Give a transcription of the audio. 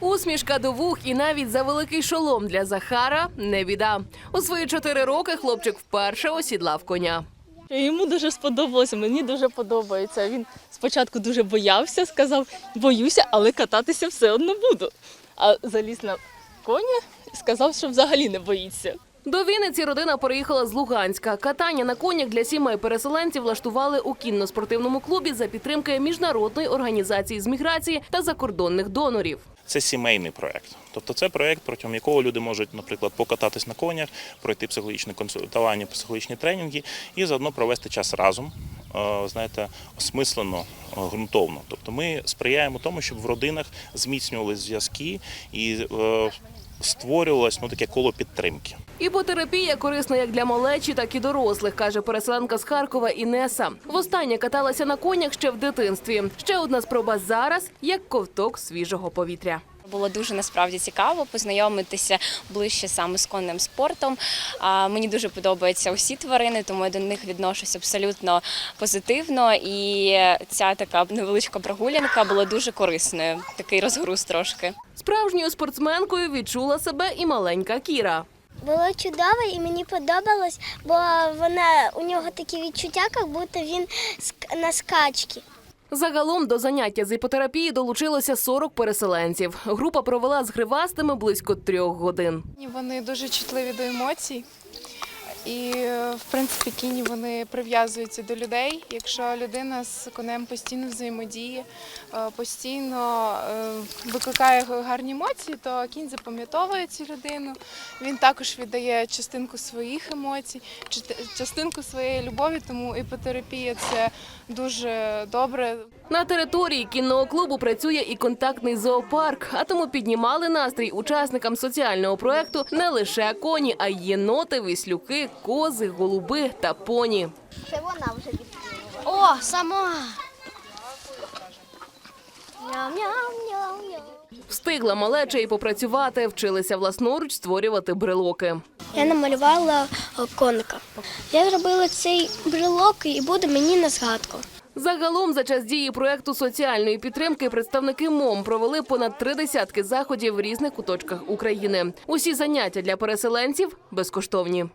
Усмішка до вух і навіть за великий шолом для Захара не біда. У свої чотири роки хлопчик вперше осідлав коня. Йому дуже сподобалося, мені дуже подобається. Він спочатку дуже боявся, сказав, боюся, але кататися все одно буду. А заліз на коня і сказав, що взагалі не боїться. До Вінниці родина переїхала з Луганська. Катання на конях для сімей переселенців влаштували у кінно-спортивному клубі за підтримки міжнародної організації з міграції та закордонних донорів. Це сімейний проект. Тобто це проект, протягом якого люди можуть, наприклад, покататись на конях, пройти психологічне консультування, психологічні тренінги і заодно провести час разом, знаєте, осмислено, е, ґрунтовно. Тобто ми сприяємо тому, щоб в родинах зміцнювалися зв'язки і е, створювалось ну, таке коло підтримки. Іпотерапія корисна як для малечі, так і дорослих, каже переселенка з Харкова Інеса. Востаннє каталася на конях ще в дитинстві. Ще одна спроба зараз як ковток свіжого повітря. Було дуже насправді цікаво познайомитися ближче саме з конним спортом. Мені дуже подобаються усі тварини, тому я до них відношусь абсолютно позитивно. І ця така невеличка прогулянка була дуже корисною. Такий розгруз трошки. Справжньою спортсменкою відчула себе і маленька Кіра. Було чудово і мені подобалось, бо вона у нього такі відчуття, як будто він на скачці. Загалом до заняття з іпотерапії долучилося 40 переселенців. Група провела з гривастими близько трьох годин. Вони дуже чутливі до емоцій. І, в принципі, кіні вони прив'язуються до людей. Якщо людина з конем постійно взаємодіє, е, постійно е, викликає гарні емоції, то кінь запам'ятовує цю людину. Він також віддає частинку своїх емоцій, частинку своєї любові, тому іпотерапія це дуже добре. На території кінного клубу працює і контактний зоопарк, а тому піднімали настрій учасникам соціального проекту не лише коні, а й єноти, віслюки, кози, голуби та поні. Це вона вже відкрила. О, сама. Ням-ням-ням-ням. Встигла малеча і попрацювати, вчилися власноруч створювати брелоки. Я намалювала е, коника. Я зробила цей брелок і буде мені на згадку. Загалом за час дії проекту соціальної підтримки представники МОМ провели понад три десятки заходів в різних куточках України. Усі заняття для переселенців безкоштовні.